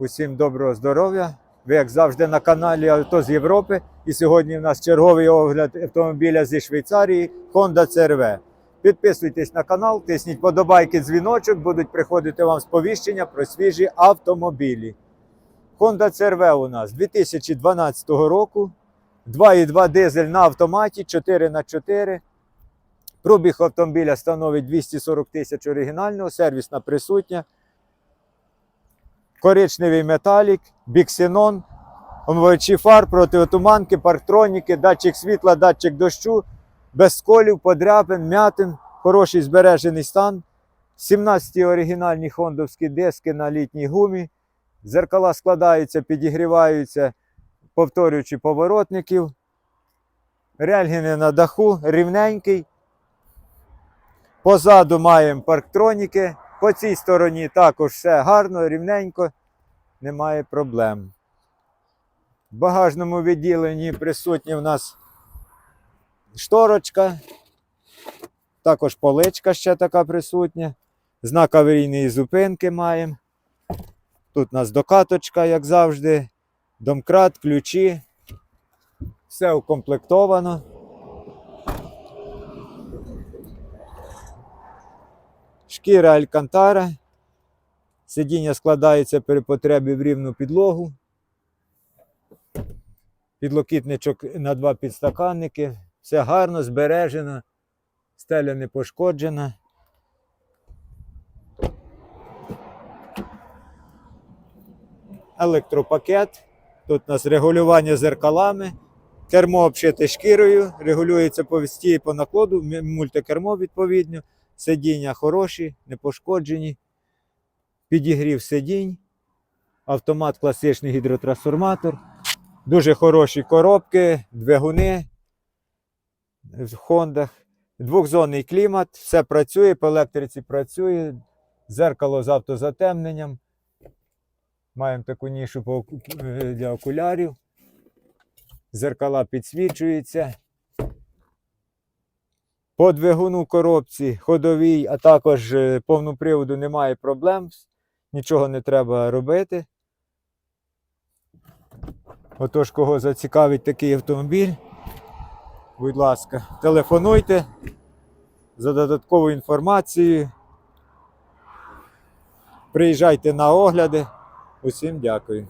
Усім доброго здоров'я. Ви, як завжди, на каналі Авто з Європи. І сьогодні у нас черговий огляд автомобіля зі Швейцарії Honda CRV. Підписуйтесь на канал, тисніть подобайки, дзвіночок, будуть приходити вам сповіщення про свіжі автомобілі. Honda CRV у нас 2012 року. 2,2 дизель на автоматі 4х4. Пробіг автомобіля становить 240 тисяч оригінального, сервісна присутня. Коричневий металік, біксенон, омивачі фар, протиотуманки, парктроніки, датчик світла, датчик дощу, без сколів, подряпин, м'ятин, хороший збережений стан. 17 оригінальні хондовські диски на літній гумі. Зеркала складаються, підігріваються, повторюючи поворотників. Рельгіни на даху, рівненький. Позаду маємо парктроніки. По цій стороні також все гарно, рівненько, немає проблем. В багажному відділенні присутня в нас шторочка, також поличка ще така присутня. Знак аварійної зупинки маємо. Тут у нас докаточка, як завжди, домкрат, ключі. Все укомплектовано. Шкіра Алькантара. Сидіння складається при потребі в рівну підлогу. Підлокітничок на два підстаканники. Все гарно, збережено. Стеля не пошкоджена. Електропакет. Тут у нас регулювання зеркалами. Кермо обшите шкірою, регулюється по вісті і по накладу, мультикермо відповідно. Сидіння хороші, не пошкоджені. Підігрів сидінь. Автомат класичний гідротрансформатор. Дуже хороші коробки, двигуни в Хондах. Двохзонний клімат, все працює, по електриці працює. Зеркало з автозатемненням. Маємо таку нішу е, для окулярів. Зеркала підсвічуються. По двигуну коробці ходовій, а також е, повну приводу немає проблем. Нічого не треба робити. Отож, кого зацікавить такий автомобіль, будь ласка, телефонуйте за додатковою інформацією. Приїжджайте на огляди. Усім дякую.